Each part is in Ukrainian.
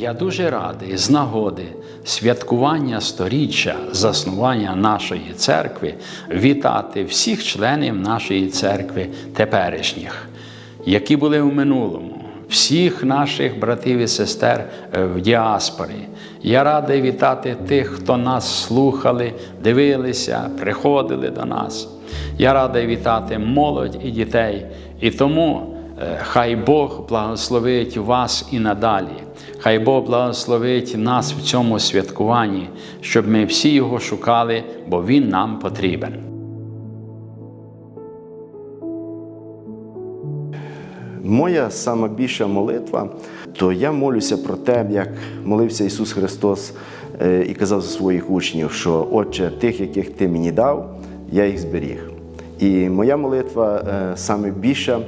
Я дуже радий з нагоди святкування сторіччя заснування нашої церкви вітати всіх членів нашої церкви теперішніх, які були в минулому, всіх наших братів і сестер в діаспорі. Я радий вітати тих, хто нас слухали, дивилися, приходили до нас. Я радий вітати молодь і дітей. І тому е, хай Бог благословить вас і надалі. Хай Бог благословить нас в цьому святкуванні, щоб ми всі його шукали, бо Він нам потрібен. Моя сама більша молитва, то я молюся про те, як молився Ісус Христос е, і казав за своїх учнів, що Отче, тих, яких ти мені дав, я їх зберіг. І моя молитва е, саме більша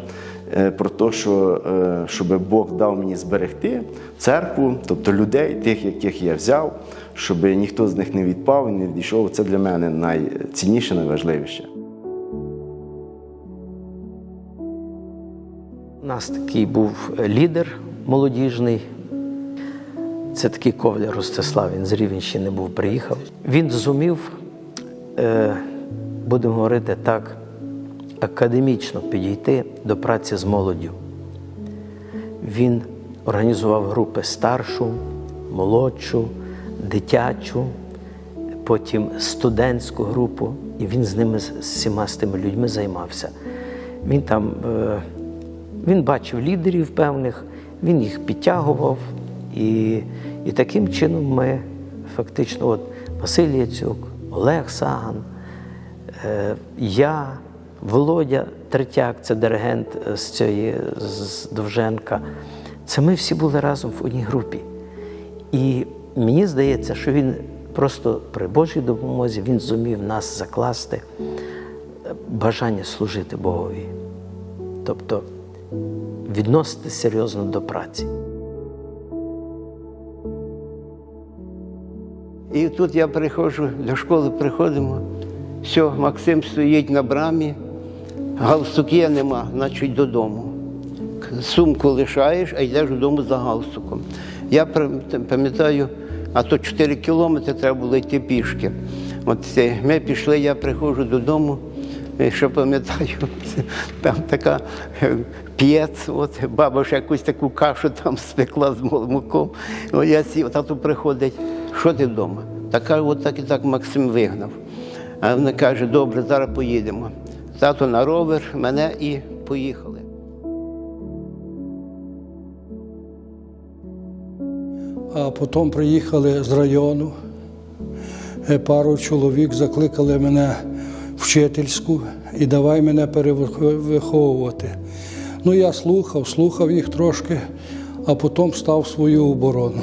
про те, що е, щоб Бог дав мені зберегти церкву, тобто людей, тих, яких я взяв, щоб ніхто з них не відпав і не відійшов. Це для мене найцінніше, найважливіше. У нас такий був лідер молодіжний. Це такий ковля Ростислав, він з Рівенщини був, приїхав. Він зумів, е, будемо говорити так, академічно підійти до праці з молоддю. Він організував групи старшу, молодшу, дитячу, потім студентську групу, і він з ними з всіма з тими людьми займався. Він там е, він бачив лідерів певних, він їх підтягував, і, і таким чином ми фактично, от Василь Яцюк, Олег Саган, е, я, Володя Третяк, це диригент з цієї з Довженка. Це ми всі були разом в одній групі. І мені здається, що він просто при Божій допомозі він зумів нас закласти е, бажання служити Богові. Тобто відноситися серйозно до праці. І тут я приходжу, до школи приходимо. Все, Максим стоїть на брамі, галстуків нема, значить додому. Сумку лишаєш, а йдеш додому за галстуком. Я пам'ятаю, а то 4 кілометри треба було йти пішки. От ми пішли, я приходжу додому, і що пам'ятаю, там така е, п'єц, от баба ще якусь таку кашу там спекла з молоком. От я сів, тато приходить, що ти вдома? Та от так і так Максим вигнав. А вона каже, добре, зараз поїдемо. Тато на ровер, мене і поїхали. А потім приїхали з району. Е, Пару чоловік закликали мене вчительську і давай мене перевиховувати. Ну, я слухав, слухав їх трошки, а потім став свою оборону.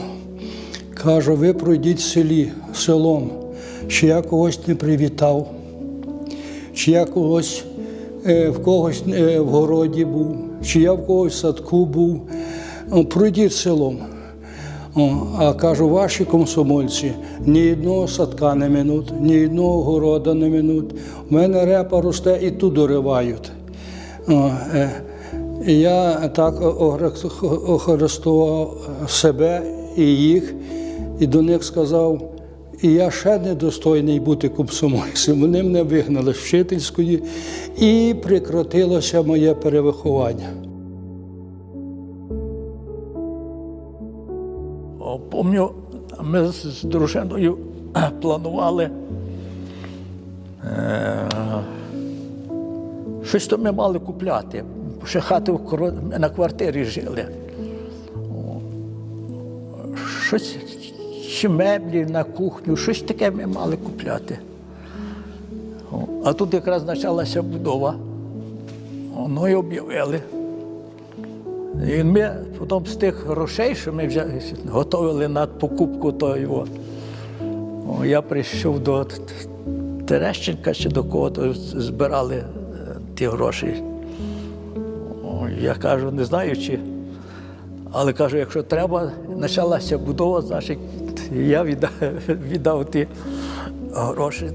Кажу, ви пройдіть в селі, селом, чи я когось не привітав, чи я когось е, в когось е, в городі був, чи я в когось в садку був. О, Пройдіть селом. А кажу, ваші комсомольці ні одного садка не минуть, ні одного города не минуть. У мене репа росте і ту доривають. Е, я так охар- охарестував себе і їх, і до них сказав, і я ще недостойний бути комсомольцем. Вони мене вигнали з вчительської, і прекратилося моє перевиховання. Помню, ми з дружиною планували. Е, щось то ми мали купляти. Ще хати на квартирі жили. Щось, чи меблі на кухню, щось таке ми мали купляти. А тут якраз почалася будова. Ну і об'явили. І ми потім з тих грошей, що ми вже готували на покупку його, я прийшов до Терещенка чи до кого то збирали е, ті гроші. Я кажу, не знаю чи. Але кажу, якщо треба, почалася будова, значить я віддав, віддав ті гроші.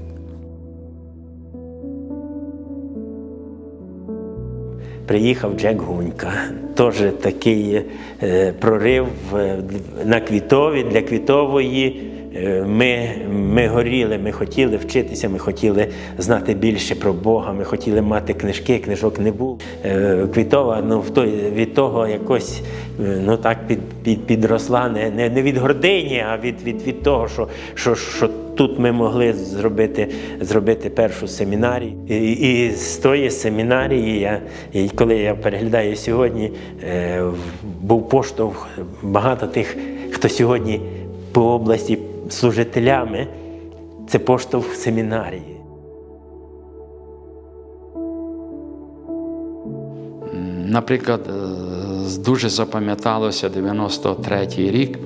приїхав Джек Гунька. Теж такий е, прорив е, на квітові для квітової. Е, Ми, ми горіли, ми хотіли вчитися, ми хотіли знати більше про Бога, ми хотіли мати книжки, книжок не було. Е, Квітова ну, в той, від того якось е, ну, так під, під, підросла не, не, не від гордині, а від, від, від того, що, що, що тут ми могли зробити, зробити першу семінарію. І, і з тої семінарії, я, і коли я переглядаю сьогодні, був поштовх багато тих, хто сьогодні по області служителями, це поштовх семінарії. Наприклад, е, дуже запам'яталося 93-й рік.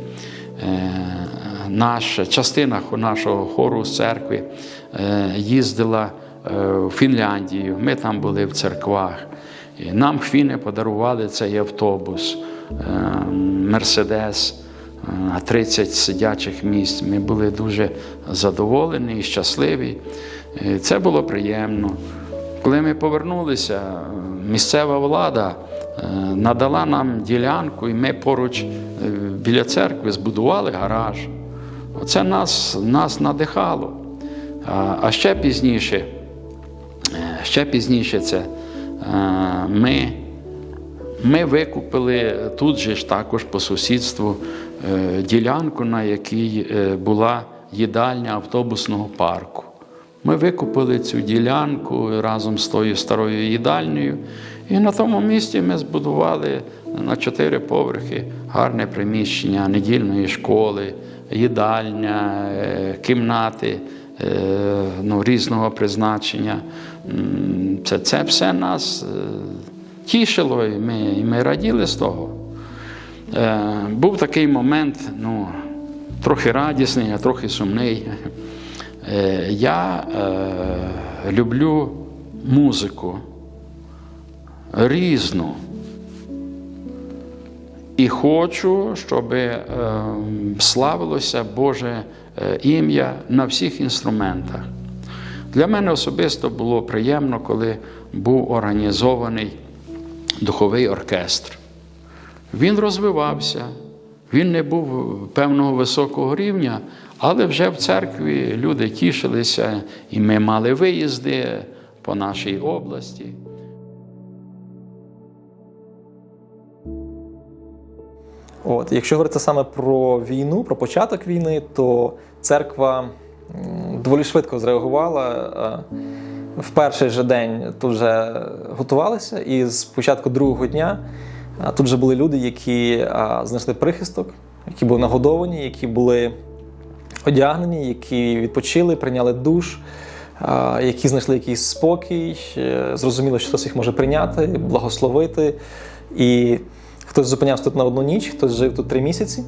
Е, Наша частина нашого хору з церкви е, їздила в Фінляндію. Ми там були в церквах. Нам фіни подарували цей автобус, Мерседес. На 30 сидячих місць. Ми були дуже задоволені і щасливі. Це було приємно. Коли ми повернулися, місцева влада е, надала нам ділянку, і ми поруч е, біля церкви збудували гараж. Оце нас, нас надихало. А, ще пізніше, е, ще пізніше це ми, ми викупили тут же ж також по сусідству ділянку, на якій е, була їдальня автобусного парку. Ми викупили цю ділянку разом з тою старою їдальнею, і на тому місці ми збудували на чотири поверхи гарне приміщення недільної школи, їдальня, е, кімнати е, ну, різного призначення. Це, це все нас е, тішило, і ми, і ми раділи з того. Е, Був такий момент, ну, трохи радісний, а трохи сумний. Е, Я е, люблю музику різну. І хочу, щоб е, славилося Боже е, ім'я на всіх інструментах. Для мене особисто було приємно, коли був організований духовий оркестр. Він розвивався, він не був певного високого рівня, але вже в церкві люди тішилися, і ми мали виїзди по нашій області. От, якщо говорити саме про війну, про початок війни, то церква доволі швидко зреагувала. Е, В перший же день тут вже готувалися, і з початку другого дня тут вже були люди, які знайшли прихисток, які були нагодовані, які були одягнені, які відпочили, прийняли душ, які знайшли якийсь спокій, е, зрозуміло, що хтось їх може прийняти, благословити. І хтось зупинявся тут на одну ніч, хтось жив тут три місяці.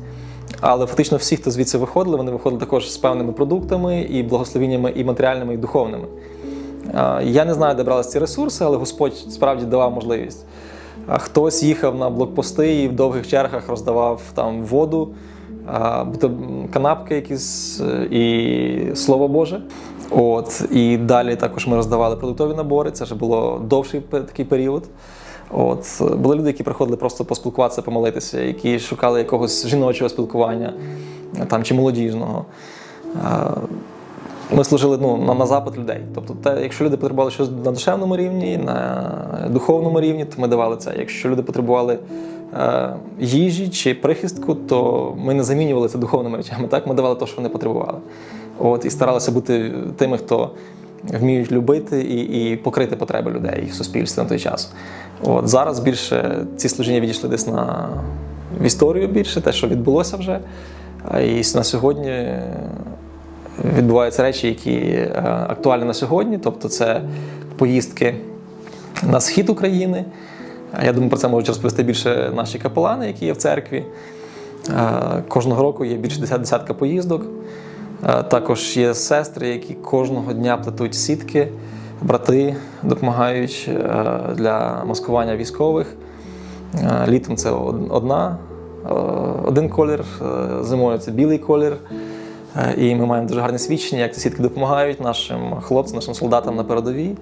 Але фактично всі, хто звідси виходили, вони виходили також з певними продуктами і благословіннями і матеріальними, і духовними. Я не знаю, де бралися ці ресурси, але Господь справді давав можливість. Хтось їхав на блокпости і в довгих чергах роздавав там воду, канапки якісь е, і слово Боже. От і далі також ми роздавали продуктові набори. Це вже було довший такий період. От були люди, які приходили просто поспілкуватися, помолитися, які шукали якогось жіночого спілкування там чи молодіжного. Ми служили ну, на, на запит людей. Тобто, те, якщо люди потребували щось на душевному рівні, на духовному рівні, то ми давали це. Якщо люди потребували е, їжі чи прихистку, то ми не замінювали це духовними речами. Так, ми давали те, що вони потребували. От, і старалися бути тими, хто вміють любити і, і покрити потреби людей в суспільстві на той час. От, зараз більше ці служіння відійшли десь на в історію більше, те, що відбулося вже. І на сьогодні відбуваються речі, які е, актуальні на сьогодні. Тобто, це поїздки на схід України. Е, Я думаю, про це можуть розповісти більше наші капелани, які є в церкві. Е, Кожного року є більше десятка поїздок. Також є сестри, які кожного дня плетуть сітки, брати допомагають для маскування військових. Літом це одна, один колір, зимою це білий колір. Е, І ми маємо дуже гарне свідчення, як ці допомагають нашим хлопцям, нашим солдатам на передовій.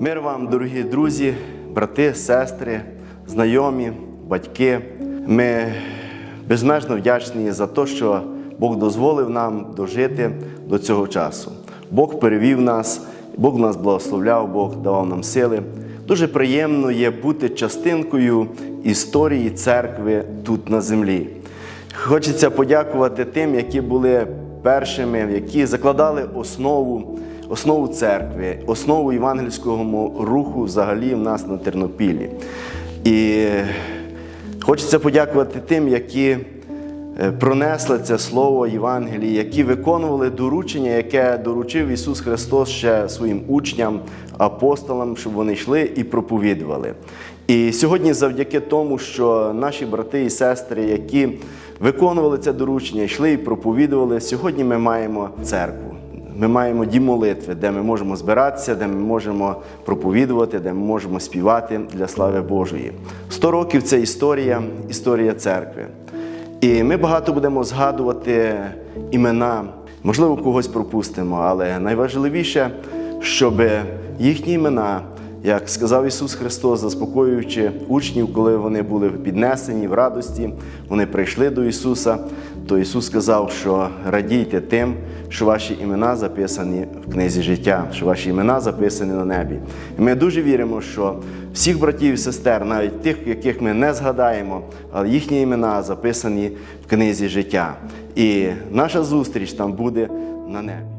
Мир вам, дорогі друзі, брати, сестри, знайомі, батьки. Ми безмежно вдячні за те, що Бог дозволив нам дожити до цього часу. Бог перевів нас, Бог нас благословляв, Бог давав нам сили. Дуже приємно є бути частинкою історії церкви тут на землі. Хочеться подякувати тим, які були першими, які закладали основу, основу церкви, основу євангельського руху взагалі в нас на Тернопіллі. І хочеться подякувати тим, які е, пронесли це слово Євангелії, які виконували доручення, яке доручив Ісус Христос ще своїм учням, апостолам, щоб вони йшли і проповідували. І сьогодні, завдяки тому, що наші брати і сестри, які виконували це доручення, йшли і проповідували, сьогодні ми маємо церкву. Ми маємо дім молитви, де ми можемо збиратися, де ми можемо проповідувати, де ми можемо співати для слави Божої. Сто років це історія, історія церкви. І ми багато будемо згадувати імена, можливо, когось пропустимо, але найважливіше, щоб їхні імена, як сказав Ісус Христос, заспокоюючи учнів, коли вони були піднесені в радості, вони прийшли до Ісуса, то Ісус сказав, що радійте тим, що ваші імена записані в книзі життя, що ваші імена записані на небі. І ми дуже віримо, що всіх братів і сестер, навіть тих, яких ми не згадаємо, але їхні імена записані в книзі життя. І наша зустріч там буде на небі.